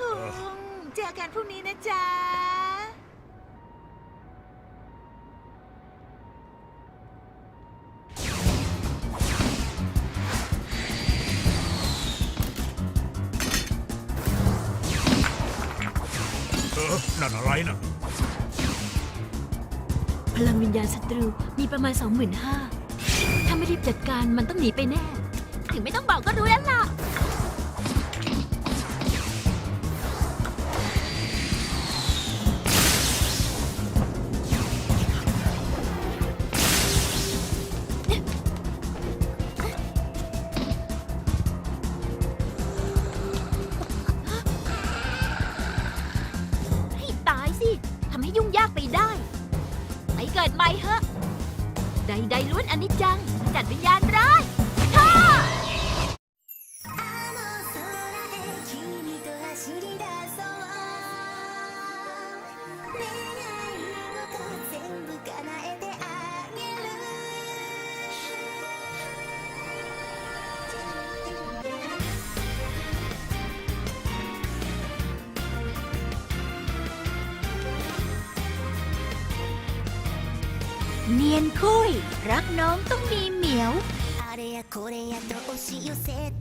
คุง เจอกันพรุ่งนี้นะจ๊ะ เออนั่นอะไรนะพลังวิญญาณศัตรูมีประมาณ 25,000ถ้าไม่รีบจัดการมันต้องหนีไปแน่ ถึงไม่ต้องบอกก็รู้แล้วล่ะ เกิดใหม่เหอะ ใดๆล้วนอนิจจัง จัดวิญญาณ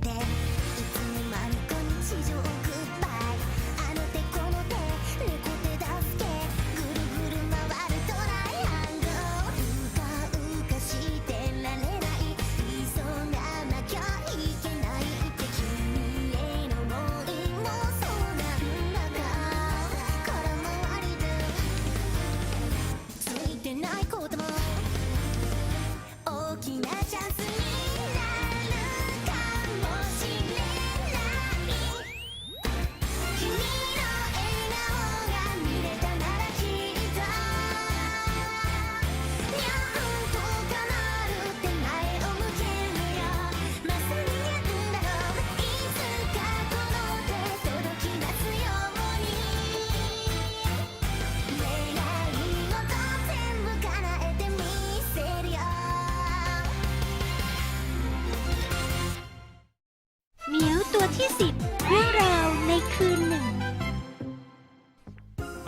that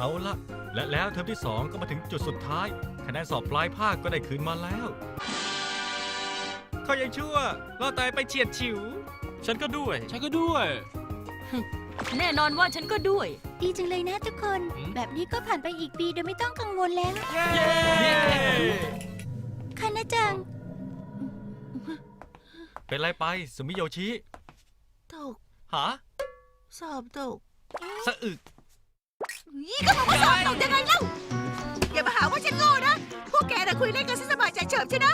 เอาละและแล้วเทอมที่ 2 ก็มาถึงจุดสุดท้าย คะแนนสอบปลายภาคก็ได้คืนมาแล้วเขายังชั่วเราตายไปเฉียดฉิว ฉันก็ด้วย ฉันก็ด้วย แน่นอนว่าฉันก็ด้วย ดีจังเลยนะทุกคน อืม แบบนี้ก็ผ่านไปอีกปีโดยไม่ต้องกังวลแล้วเย้คานะจังเป็นไรไปสุมิโยชิ ตก หา สอบตก สะอึก นี่ก็บอกว่าสอบตกยังไงเล่า อย่ามาหาว่าฉันโง่นะ พวกแกน่ะคุยเล่นกันซะสบายใจเฉิบใช่นะ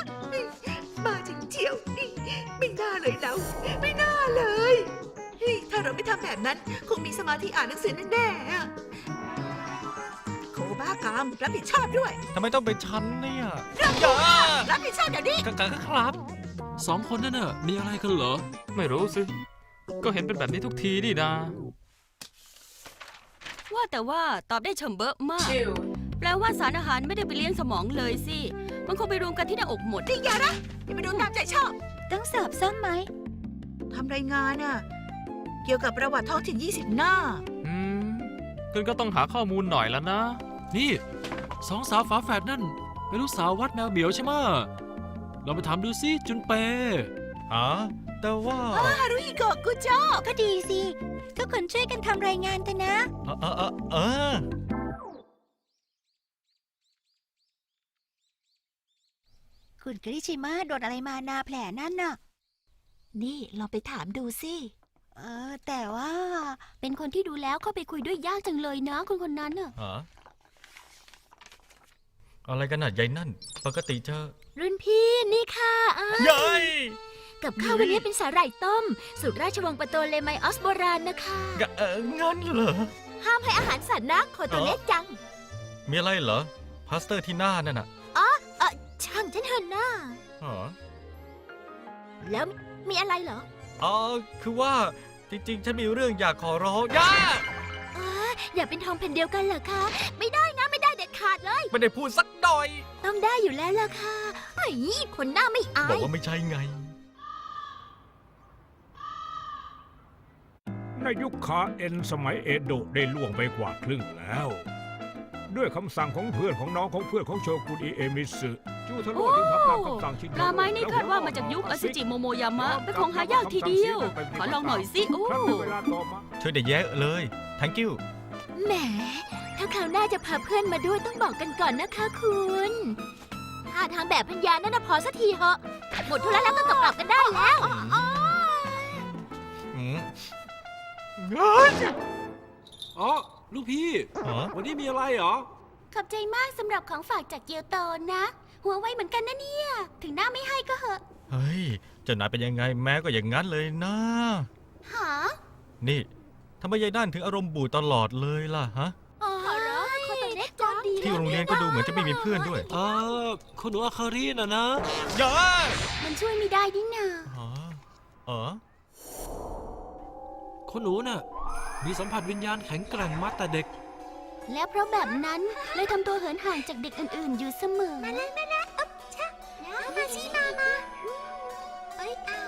บ้าจริงเจียวนี่ไม่น่าเลยเรา ไม่น่าเลยเฮ้ยถ้าเราไม่ทำแบบนั้น คงมีสมาธิอ่านหนังสือแน่ๆอะโคบ้ากามรับผิดชอบด้วย ทำไมต้องเป็นฉันเนี่ยเรื่องอย่ารับผิดชอบเดี๋ยวนี้ กะกะครับ สองคนนั่นน่ะมีอะไรกันเหรอ ไม่รู้สิ ก็เห็นเป็นแบบนี้ทุกทีนี่นะว่า แต่ว่าตอบได้เฉมเบอะมากแปลว่าสารอาหารไม่ได้ไปเลี้ยงสมองเลยสิ มันคงไปรวมกันที่หน้าอกหมด นี่อย่านะอย่าไปดูตามใจชอบ ต้องสอบซ่อมไหม ทำรายงานน่ะ เกี่ยวกับประวัติท้องถิ่น 20 หน้า อืมคุณก็ต้องหาข้อมูลหน่อยแล้วนะ นี่สองสาวฝาแฝดนั่นเป็นลูกสาววัดแมวเหมียวใช่ไหมะเราไปถามดูสิจุนเปหาแต่ว่า ฮารุฮิโกะกูชอบก็ดีสิ ทุกคนช่วยกันทำรายงานเถอะนะ เออเออเออเออคุณกริชิมะโดนอะไรมานาแผลนั่นน่ะ นี่ลองไปถามดูสิ เออ แต่ว่า เป็นคนที่ดูแล้วเข้าไปคุยด้วยยากจังเลยนะคนคนนั้นน่ะหาอะไรกันน่ะยายนั่น ปกติเธอรุ่นพี่นี่ค่ะอะเย้ย กับข้าววันนี้เป็นสาหร่ายต้ม สูตรราชวงศ์ปะโตเลไมออสโบราณนะคะ กะเอองั้นเหรอ ห้ามให้อาหารสัตว์นะโคโตเนะจัง มีอะไรเหรอพลาสเตอร์ที่หน้านั่นน่ะเออช่างฉันเถอะนะหาแล้วมีอะไรเหรออ๋อคือว่าจริง ๆ ฉันมีเรื่องอยากขอร้องย่าอ๋ออย่าเป็นทองแผ่นเดียวกันเหรอคะ ไม่ได้นะไม่ได้เด็ดขาดเลย ไม่ได้พูดสักหน่อย ต้องได้อยู่แล้วล่ะค่ะไอ้คนหน้าไม่อาบอกย ว่าไม่ใช่ไง ในยุคคาเอ็นสมัยเอโดะได้ล่วงไปกว่าครึ่งแล้ว ด้วยคำสั่งของเพื่อนของน้องของเพื่อนของโชกุนอิเอมิสึจูทาโร่จึงทำตามคำสั่งชินปลาไม้นี่คาดว่ามาจากยุคอสุจิโมโมยามะเป็นของหายากทีเดียว ขอลองหน่อยสิโอ้ครั้งในเวลาต่อมาช่วยได้เยอะเลย thank you แหม ถ้าคราวหน้าจะพาเพื่อนมาด้วยต้องบอกกันก่อนนะคะคุณถ้าทางแบบพัญญานั่นนะพอสักทีเหอะหมดธุระแล้วก็กลับๆกันได้แล้ว อ๋อลูกพี่อ๋อวันนี้มีอะไรเหรอ ขอบใจมากสำหรับของฝากจากเกียวโตนะ หัวไวเหมือนกันนะเนี่ย ถึงหน้าไม่ให้ก็เหอะเฮ้ยเจ้านายเป็นยังไงแม้ก็อย่างนั้นเลยนะ หานี่ทำไมยายนั่นถึงอารมณ์บูดตลอดเลยล่ะฮะ ขอร้องขอตัวเล็กจ้าดีที่โรงเรียนก็ดูเหมือนจะไม่มีเพื่อนด้วยเออคุณหนูอาคารีน่ะนะเย้ยมันช่วยไม่ได้นี่นา อ๋อเออ คุณหนูน่ะ มีสัมผัสวิญญาณแข็งแกร่งมาแต่เด็ก และเพราะแบบนั้นเลยทำตัวเหินห่างจากเด็กอื่นๆ อยู่เสมอ มาเลยมาเลยอ๊บชะมาสิมามาเอ้ยเอา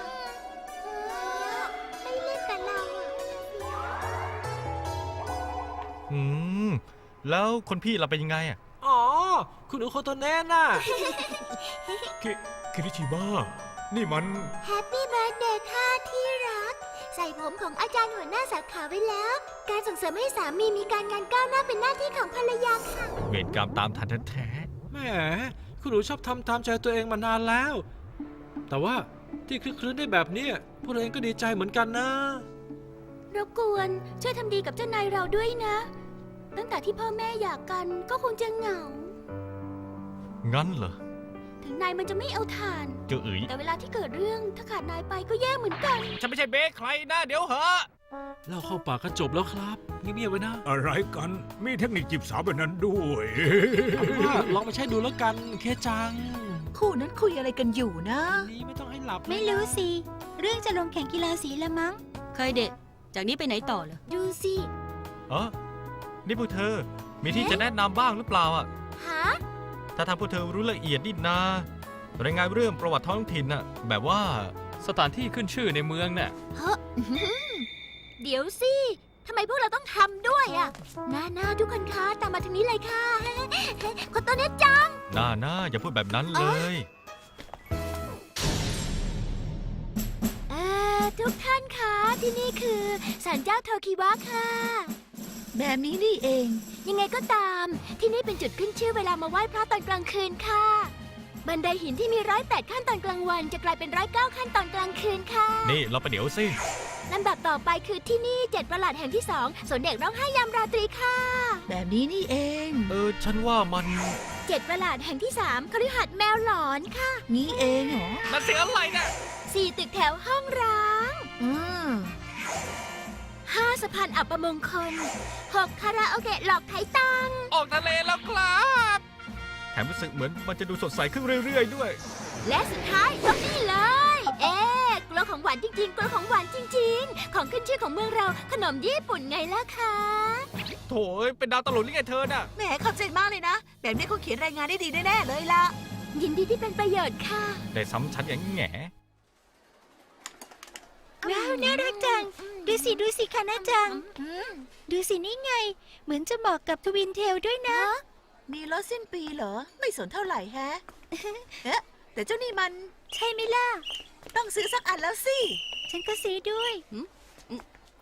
ไม่เล่นกับเราอืม แล้วคนพี่เราเป็นยังไงอะ อ๋อ คุณหนูโคโตเน่น่ะ คิคิริชิบ้า นี่มัน แฮปปี้เบิร์ดเดย์ค่ะที่รักใส่ผมของอาจารย์หัวหน้าสาขาไว้แล้ว การส่งเสริมให้สามีมีการงานก้าวหน้าเป็นหน้าที่ของภรรยาค่ะ เวรกรรมตามทันแท้แหมคุณหนูชอบทำตามใจตัวเองมานานแล้ว แต่ว่าที่คลึกคลื้นได้แบบเนี้ยพวกเราเองก็ดีใจเหมือนกันนะ รบกวนช่วยทำดีกับเจ้านายเราด้วยนะ ตั้งแต่ที่พ่อแม่อยากกันก็คงจะเหงา ๆงั้นเหรอ ถึงนายมันจะไม่เอาทาน เจ้าเอ๋ยแต่เวลาที่เกิดเรื่องถ้าขาดนายไปก็แย่เหมือนกัน ฉันไม่ใช่เบคใครนะ เดี๋ยวเหอะเล่าเข้าปากก็จบแล้วครับเงียบๆไว้นะอะไรกัน มีเทคนิคจีบสาวแบบนั้นด้วย เอาเป็นว่าลองมาใช้ดูแล้วกันเคจังคู่นั้นคุยอะไรกันอยู่นะวันนี้ไม่ต้องให้หลับไม่รู้สิ เรื่องจะลงแข่งกีฬาสีละมั้ง เคยเด็กจากนี้ไปไหนต่อเหรอ ดูสิ เออนี่พวกเธอ มีที่จะแนะนำบ้างหรือเปล่าอะ หา ถ้าทางพวกเธอรู้ละเอียดนี่นารายงานเรื่องประวัติท้องถิ่นน่ะแบบว่าสถานที่ขึ้นชื่อในเมืองน่ะเฮ้ออื้อหือเดี๋ยวสิทำไมพวกเราต้องทำด้วยอะนานาทุกคนคะตามมาทางนี้เลยค่ะคนตัวเนี้ยจ้าน่าน่าอย่าพูดแบบนั้นเลย เอ่อทุกท่านคะที่นี่คือศาลเจ้าโทคิวะค่ะ แบบนี้นี่เอง ยังไงก็ตาม ที่นี่เป็นจุดขึ้นชื่อเวลามาไหว้พระตอนกลางคืนค่ะ บันไดหินที่มีร้อยแปดขั้นตอนกลางวัน จะกลายเป็นร้อยเก้าขั้นตอนกลางคืนค่ะนี่เราไปเดี๋ยวสิ ลำดับต่อไปคือที่นี่เจ็ดประหลาดแห่งที่สองสวนเด็กร้องไห้ยามราตรีค่ะแบบนี้นี่เอง เออ ฉันว่ามัน เจ็ดประหลาดแห่งที่สามคฤหัสถ์แมวหลอนค่ะนี่เองเหรอนั่นเสียงอะไรนะสี่ตึกแถวห้องร้าง อืม ห้าสะพานอัปมงคลหกคาราโอเกะหลอกไทยตังออกทะเลแล้วครับ แถมรู้สึกเหมือนมันจะดูสดใสขึ้นเรื่อย ๆ ด้วย และสุดท้ายตรงนี้เลย เอ๊ะกลัวของหวานจริงๆกลัวของหวานจริง ๆ ของขึ้นชื่อของเมืองเราขนมญี่ปุ่นไงล่ะคะ โถยเป็นดาวตลกนี่ไงเธอน่ะ แหมขอบใจมากเลยนะ แบบนี้คงเขียนรายงานได้ดีแน่ๆเลยล่ะ ยินดีที่เป็นประโยชน์ค่ะ ได้ซ้ำฉันอย่างแง่ ว้าวน่ารักจัง ดูสิดูสิค่ะน่าจัง ดูสินี่ไง เหมือนจะเหมาะกับทวินเทลด้วยนะ มีรถสิ้นปีเหรอ ไม่สนเท่าไหร่แฮะ เอ๊ะแต่เจ้านี่มันใช่ไหมล่ะ ต้องซื้อสักอันแล้วสิ ฉันก็ซื้อด้วย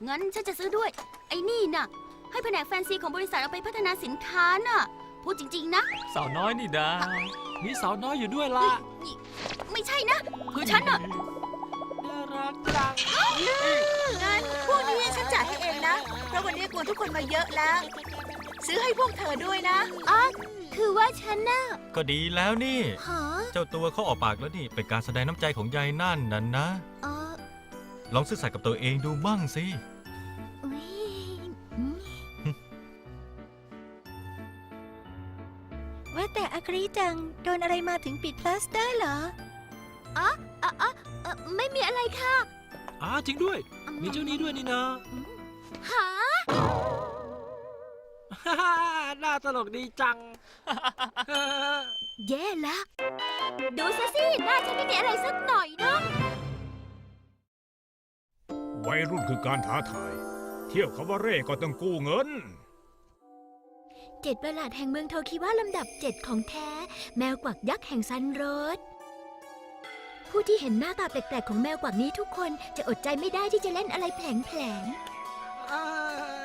งั้นฉันจะซื้อด้วย ไอ้นี่น่ะ ให้แผนกแฟนซีของบริษัทเอาไปพัฒนาสินค้าน่ะ พูดจริง ๆ นะ สาวน้อยนี่ดามีสาวน้อยอยู่ด้วยล่ะ ไม่ใช่นะ คือฉันน่ะน่า รักจังงั้นพวกนี้ฉันจ่ายให้เองนะ เพราะวันนี้กลัวทุกคนมาเยอะแล้ว ซื้อให้พวกเธอด้วยนะอ๋อคือว่าฉันน่ะก็ดีแล้วนี่หาเจ้าตัวเขาออกปากแล้วนี่ เป็นการแสดงน้ำใจของยายนั่นนั่นนะเออลองซื่อสัตย์กับตัวเองดูบ้างสิ อุ๊ยอืมว่าแต่อาครีจัง โดนอะไรมาถึงปิดพลาสเตอร์เหรอ อ๋ออ๋ออ๋อเอ่อไม่มีอะไรค่ะอ้าจริงด้วย มีเจ้านี้ด้วยนี่นะหาฮ่าฮ่าน่าตลกดีจัง แย่ละดูซะสิหน้าฉันไม่มีอะไรสักหน่อยเนาะวัยรุ่นคือการท้าทายที่ยวคาวาเร่ก็ต้องกู้เงิน เจ็ดประหลาดแห่งเมืองโทคิว่าลำดับเจ็ดของแท้ แมวกวักยักษ์แห่งซันโรส ผู้ที่เห็นหน้าตาแปลกๆของแมวกวักนี้ทุกคนจะอดใจไม่ได้ที่จะเล่นอะไรแผลงเอ้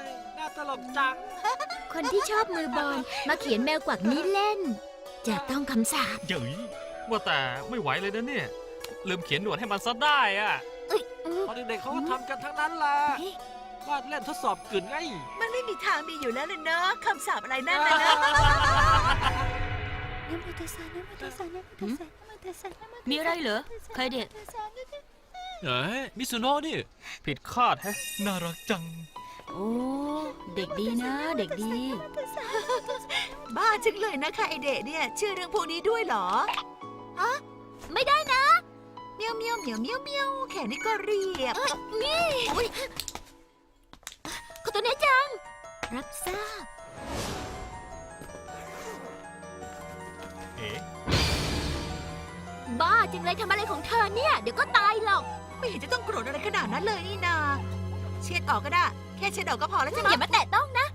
ยน่าตลกจัง ๆคนที่ชอบมือบอลมาเขียนแมวกวักนี้เล่น จะต้องคำสาปเจ๋ยว่าแต่ไม่ไหวเลยนะเนี่ย ลืมเขียนหนวดให้มันซะได้อะเอ้ยอืมตอนเด็กๆเขาก็ทำกันทั้งนั้นแหละเฮ้ยวาดเล่นทดสอบกลืนไง มันไม่มีทางมีอยู่แล้วเลยเนอะคำสาปอะไรนั่นนะ นะมีอะไรเหรอใครเด็ด เอ้ยมิสุโนะนี่ ผิดคาดแฮะ น่ารักจัง โอ้ เด็กดีนะ เด็กดี บ้าจังเลยนะคะไอเดะเนี่ยเชื่อเรื่องพวกนี้ด้วยเหรอไม่ได้นะเมียวเมียวเมียวเมียวเมียวแค่นี้ก็เรียบนี่ขอตัวเนี้จัง รับทราบ อ๋บ้าจังเลยทำอะไรของเธอเนี่ย เดี๋ยวก็ตายหรอกไม่เห็นจะต้องโกรธอะไรขนาดนั้นเลยนี่นา เช็ดออกก็ได้ แค่เช็ดออกก็พอแล้วใช่ไหมอย่ามาแตะต้องนะ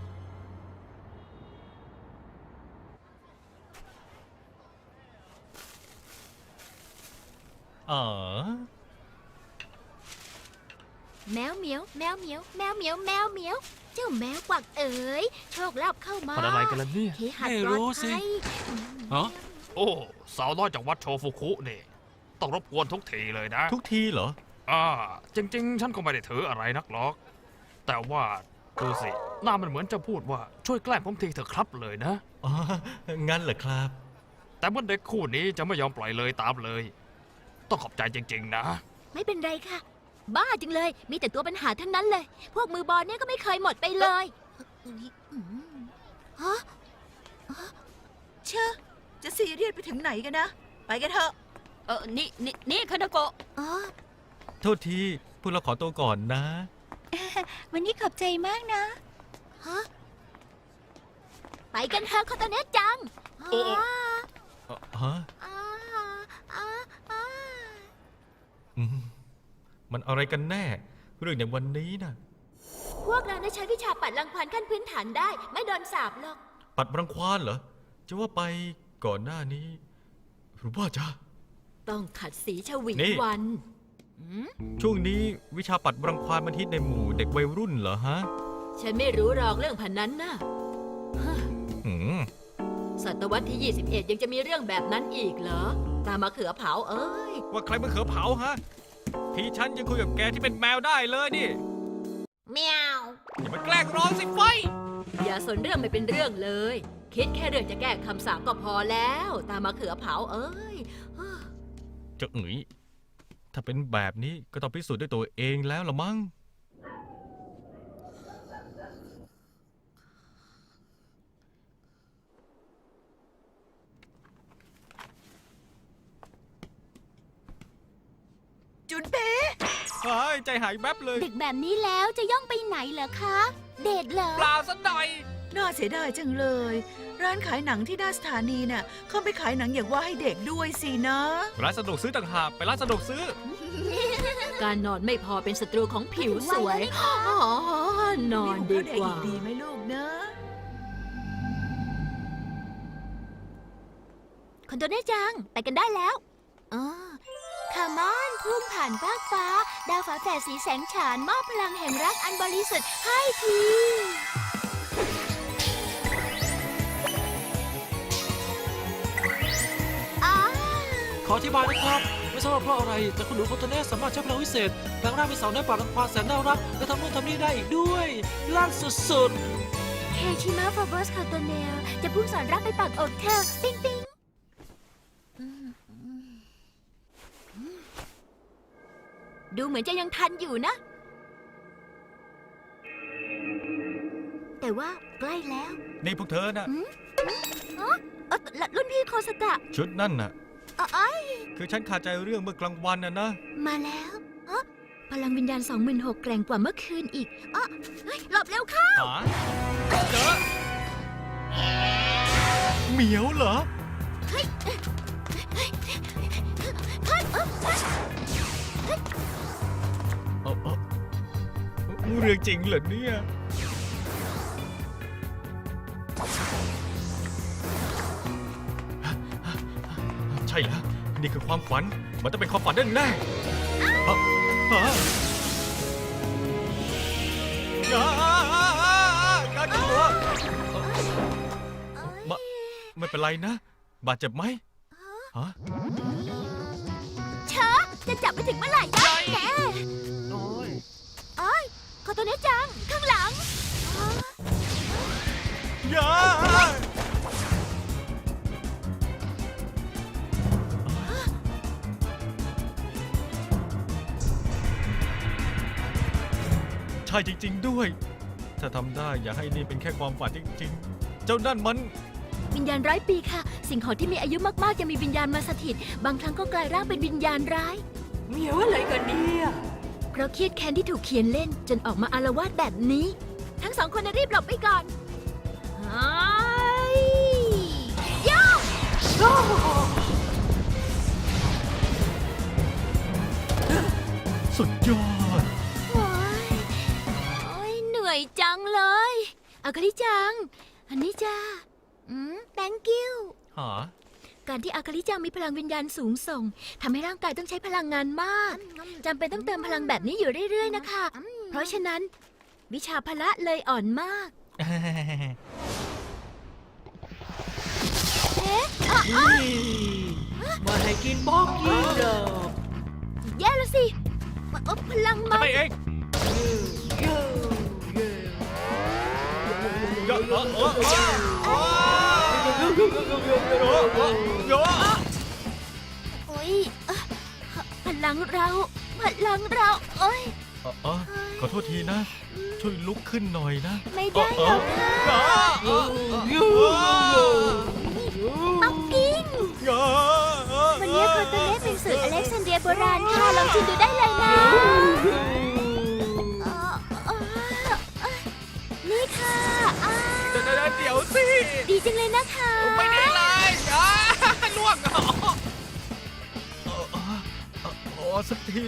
อ๋อแมวเหมียว แมวเหมียว แมวเหมียว แมวเหมียว เจ้าแมวกวักเอ๋ย โชคลาภเข้ามามันอะไรกันล่ะเนี่ย เคหัดไม่ปลรู้อดสิภัย ฮะ โอ้สาวน้อยจากวัดโชฟุคุนี่ต้องรบกวนทุกทีเลยนะ ทุกทีเหรอ อ่า จริง ๆ ฉันก็ไม่ได้ถืออะไรนักหรอก แต่ว่าดูสิ หน้ามันเหมือนจะพูดว่าช่วยแกล้งผมทีเถอะครับเลยนะ อ๋อ งั้นเหรอครับ แต่เมื่อเด็กคู่นี้จะไม่ยอมปล่อยเลยตามเลย ต้องขอบใจจริง ๆ นะ ไม่เป็นไรค่ะ บ้าจังเลย มีแต่ตัวปัญหาทั้งนั้นเลย พวกมือบอลเนี่ยก็ไม่เคยหมดไปเลยฮะเชื่อจะ ซีเรียสไปถึงไหนกันนะ ไปกันเถอะ เออนี่นี่นี่คานาโกะอ๋อ โทษทีพวกเราขอตัวก่อนนะ วันนี้ขอบใจมากนะฮะไปกันเถอะคอตเนสจังโอ้โอ้ เอ่อฮะอ่าอ่าอ่าอืมมันอะไรกันแน่ เรื่องอย่างวันนี้นะพวกเราได้ใช้วิชาปัดรังควานขั้นพื้นฐานได้ ไม่โดนสาบหรอก ปัดรังควานเหรอ จะว่าไป ก่อนหน้านี้ หรือว่าจะ ต้องขัดสีชวีนี่ วันช่วงนี้วิชาปัดรังควานมันฮิตในหมู่เด็กวัยรุ่นเหรอฮะฉันไม่รู้หรอกเรื่องพันนั้นนะหืมศตวรรษที่ 21 ยังจะมีเรื่องแบบนั้นอีกเหรอ ตามมาเขือเผาเอ้ย ว่าใครมันเขือเผาฮะ ทีฉันยังคุยกับแกที่เป็นแมวได้เลยนี่เมียวอย่ามาแกล้งร้องสิไฟอย่าสนเรื่องไม่เป็นเรื่องเลย คิดแค่เรื่องจะแก้คำสาปก็พอแล้ว ตามมาเขือเผาเอ้ยจะเอ๋ยถ้าเป็นแบบนี้ก็ต้องพิสูจน์ด้วยตัวเองแล้วละมั้ง จุนเป้เฮ้ย ใจหายแป๊บเลยเด็กแบบนี้แล้วจะย่องไปไหนเหรอคะ เดทเหรอ เปล่าสักหน่อย น่าเสียดายจังเลย ร้านขายหนังที่หน้าสถานีน่ะเขาไปขายหนังอย่างว่าให้เด็กด้วยสินะ ร้านสะดวกซื้อต่างหากไปร้านสะดวกซื้อ การนอนไม่พอเป็นศัตรูของผิวสวยอ๋อนอนดีกว่ามีของเด็อีดีไหมลูกเนอะคนตัวได้จัง ไปกันได้แล้วอ๋อคามอนพุ่งผ่านฟากฟ้า ดาวฝาแฝดสีแสงฉานมอบพลังแห่งรักอันบริสุทธิ์ให้ที ขออธิบายนะครับ ไม่ทราบว่าเพราะอะไร แต่คุณหนูคอนโทเน่สามารถใช้พลังวิเศษแปลงร่างเป็นสาวน้อยป่ารังควานแสนน่ารักและทำนู่นทำนี่ได้อีกด้วยลั่นสุดเคชิมะฟอร์บอสคาโตเนลจะพุ่งสอนรักไปปากอกเธอ ปิ๊งปิ๊งดูเหมือนจะยังทันอยู่นะ แต่ว่าใกล้แล้ว นี่พวกเธอน่ะเออรุ่นพี่โคสตะ ชุดนั่นน่ะ เอ้ยคือฉันขาดใจเรื่องเมื่อกลางวันน่ะนะ มาแล้วเอ้อพลังวิญญาณ26,000แกร่งกว่าเมื่อคืนอีกเอ้อเฮ้ยหลบเร็วเข้า หาเจอเหมียวเหรอ เออเออเรื่องจริงเหรอเนี่ย ช่แล้ว นี่คือความฝัน มันต้องเป็นความฝันแน่ๆอะอะอะอะอะอะอะมะไม่เป็นไรนะ บาดเจ็บไหมฮะช้าจะจับไปถึงเมื่อไหร่นะแกโอ้ยขอตัวนี้จัง ข้างหลังอย่า ช่จริง ๆ ด้วย ถ้าทำได้อย่าให้นี่เป็นแค่ความฝันจริง ๆ เจ้านั่นมัน วิญญาณร้อยปีค่ะ สิ่งของที่มีอายุมากๆยังมีวิญญาณมาสถิต บางครั้งก็กลายร่างเป็นวิญญาณร้าย เหมียวอะไรกันเนี่ย เพราะเครียดแค้นที่ถูกเขียนเล่น จนออกมาอารวาสแบบนี้ ทั้งสองคนน่ะรีบหลบไปก่อนไอ้ย่าสุดยอด อ้ยเหนื่อยจังเลย เอาคาริจัง อันนี้จ้าอืม thank you หาการที่อาคาริจังมีพลังวิญญาณสูงส่งทำให้ร่างกายต้องใช้พลังงานมากจำเป็นต้องเติมพลังแบบนี้อยู่เรื่อย ๆ นะคะ เพราะฉะนั้น วิชาพละเลยอ่อนมากเอ๊ะอะอะมาให้กินบอกกินเด้อแย่แล้วสิเอ่อพลังจะมาไปเองเย้เย้ โอ้ยเอ่อพลังเรา พลังเรา โอ้ยเออเออขอโทษทีนะ ช่วยลุกขึ้นหน่อยนะไม่ได้หรอกค่ะเออเออปักกิ้งเออวันนี้โคโตเน่เป็นสูตรอเล็กซานเดรียโบราณค่ะ ลองชิมดูได้เลยนะเอ่อเอ่อเอ่อนี่ค่ะอ่าเดี๋ยวเดี๋ยวสิดีจังเลยนะคะไม่ได้เลยอ่าล่วงเหรอเออเออเออโอ้สักที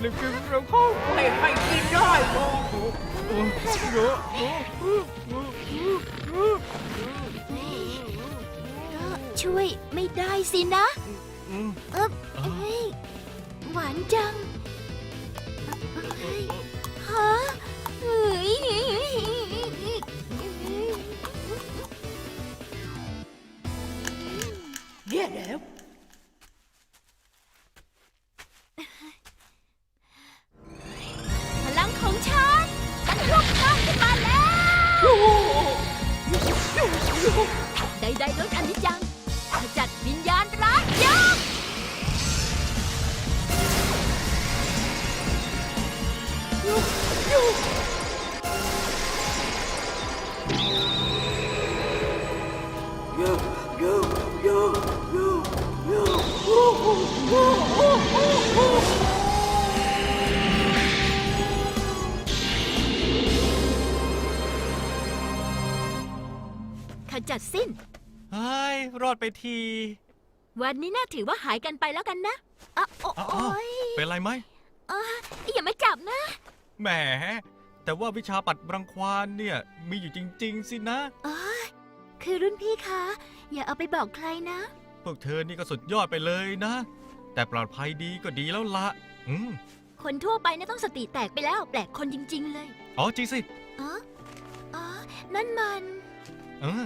อย่าลืมกินเราเข้าให้ให้กินได้โอ้โหโอ้โหโอ้โหก็ช่วยไม่ได้สินะอืมเอ๊บเอ้ยหวานจังเอ้ย ขจัดสิ้น เฮ้ย รอดไปที วันนี้น่าถือว่าหายกันไปแล้วกันนะอะโอ้โอ้ยเป็นไรไหมอะอย่ามาจับนะ แหม แต่ว่าวิชาปัดรังควานเนี่ย มีอยู่จริง ๆ สินะอ๋อคือรุ่นพี่คะ อย่าเอาไปบอกใครนะ พวกเธอนี่ก็สุดยอดไปเลยนะ แต่ปลอดภัยดีก็ดีแล้วละอืมคนทั่วไปน่าต้องสติแตกไปแล้วแปลกคนจริง ๆ เลยอ๋อจริงสิ อ๋ออ๋อนั่นมันเออ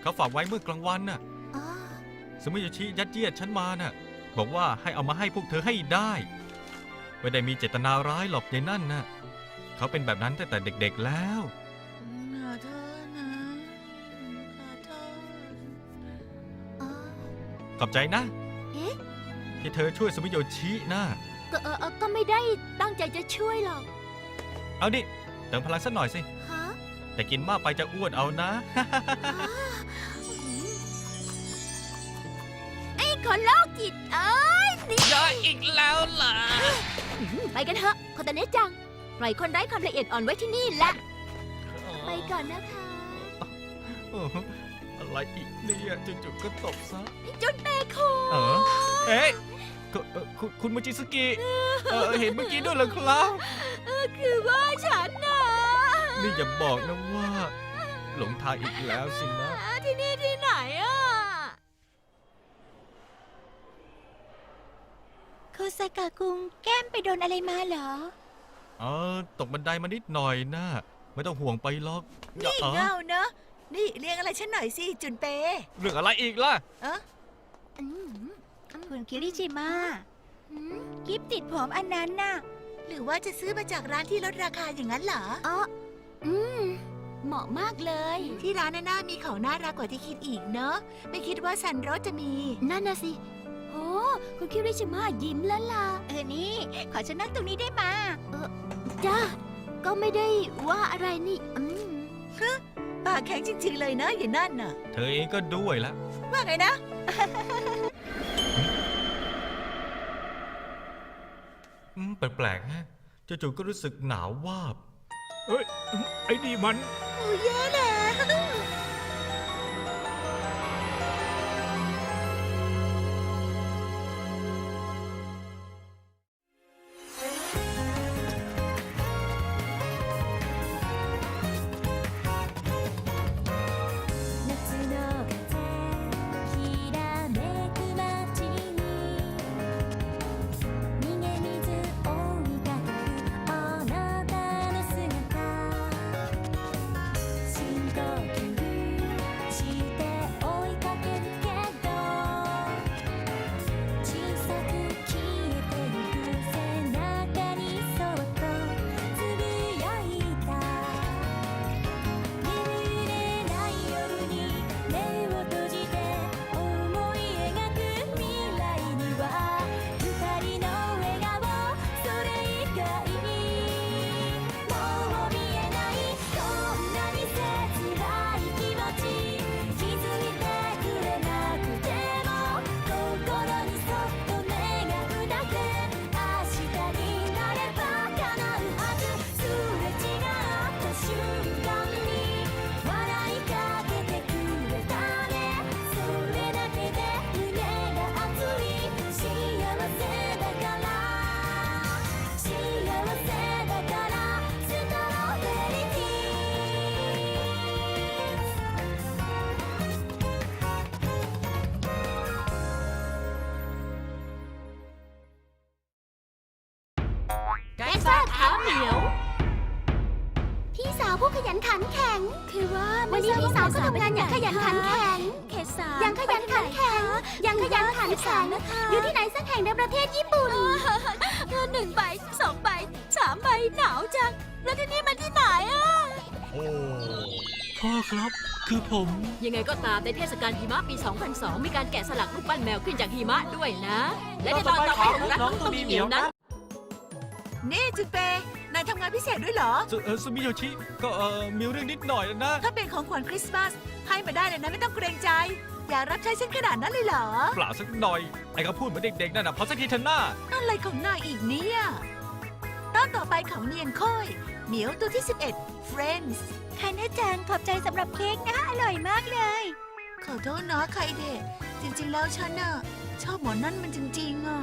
เขาฝากไว้เมื่อกลางวันน่ะ อ๋อสมิโยชิยัดเยียดฉันมาน่ะ บอกว่าให้เอามาให้พวกเธอให้ได้ ไม่ได้มีเจตนาร้ายหรอกยายนั่นน่ะ เขาเป็นแบบนั้นตั้งแต่เด็กๆแล้ว ขอโทษนะขอโทษอ๋อ ขอบใจนะ เอ๊ะ ที่เธอช่วยสมิโยชินะก็เออเออก็ไม่ได้ตั้งใจจะช่วยหรอก เอาดิเติมพลังสักหน่อยสิ ฮะแต่กินมากไปจะอ้วนเอานะ ไอ้คนโรคจิตเอ้ยนี่เยอะอีกแล้วเหรอไปกันเถอะโคตาเนะจัง ปล่อยคนไร้ความละเอียดอ่อนไว้ที่นี่แหละไปก่อนนะคะโอ้โหอะไรอีกเนี่ยจู่ๆก็ตบซะ จุนเปคุงเออ เอ๊ะก็เอ่อคุณคุณมูจิสกิเออเห็นเมื่อกี้ด้วยเหรอครับคือว่าฉันน่ะนี่อย่าบอกนะว่า หลงทางอีกแล้วสินะที่นี่ที่ไหนอะโคซากะคุงแก้มไปโดนอะไรมาเหรอ เออตกบันไดมานิดหน่อยนะไม่ต้องห่วงไปหรอกนี่เออเงาเนอะนี่เลี้ยงอะไรฉันหน่อยสิ จุนเป เรื่องอะไรอีกล่ะ เออ คุณคิริจิมากิฟติดผมอันนั้นน่ะ หรือว่าจะซื้อมาจากร้านที่ลดราคาอย่างนั้นเหรอ อ๋อ อืม เหมาะมากเลย ที่ร้านน่ามีของน่ารักกว่าที่คิดอีกเนอะ ไม่คิดว่าซันโรสจะมี นั่นน่ะสิโอ้คุณคิริชิมะยิ้มแล้วล่ะ เออนี่ ขอฉันนั่งตรงนี้ได้มา จ้า ก็ไม่ได้ว่าอะไรนี่อืมปากแข็งจริงๆเลยนะอย่านั่นน่ะ เธอเองก็ด้วยละว่าไงนะ ปลกๆฮะจู่ๆก็รู้สึกหนาววาบ เอ้ย ไอ้นี่มัน โอ้ยแย่แล้ว วันนี้พี่สาวก็ทำงานอย่างขยันขันแข็งเคสายังขยันขันแข็งยังขยันขันแข็งอยู่ที่ไหนสักแห่งในประเทศญี่ปุ่นเธอหนึ่งใบสองใบสามใบหนาวจัง แล้วที่นี่มันที่ไหนอะพ่อครับคือผม ยังไงก็ตามในเทศกาลหิมะปี 2002 มีการแกะสลักรูปปั้นแมวขึ้นจากหิมะด้วยนะ และในตอนต่อไปของรักต้องมีเหนียวนั้นนี่จุนเป นายทำงานพิเศษด้วยเหรอสุเอ่อซูมิโยชิ ก็เออมีเรื่องนิดหน่อยนะ ถ้าเป็นของขวัญคริสต์มาสให้มาได้เลยนะไม่ต้องเกรงใจ อยากรับใช้ฉันขนาดนั้นเลยเหรอ เปล่าสักหน่อย ไอ้เขาพูดเหมือนเด็กๆนั่นน่ะพอสักทีเถอะหน้า อะไรของนายอีกเนี่ยตอนต่อไปของเนียนค่อย เหมียวตัวที่ 11 Friends คานะจังขอบใจสำหรับเค้กนะ อร่อยมากเลย ขอโทษนะใครเดะจริงๆแล้วฉันน่ะชอบหมอนั่นมันจริงๆอะ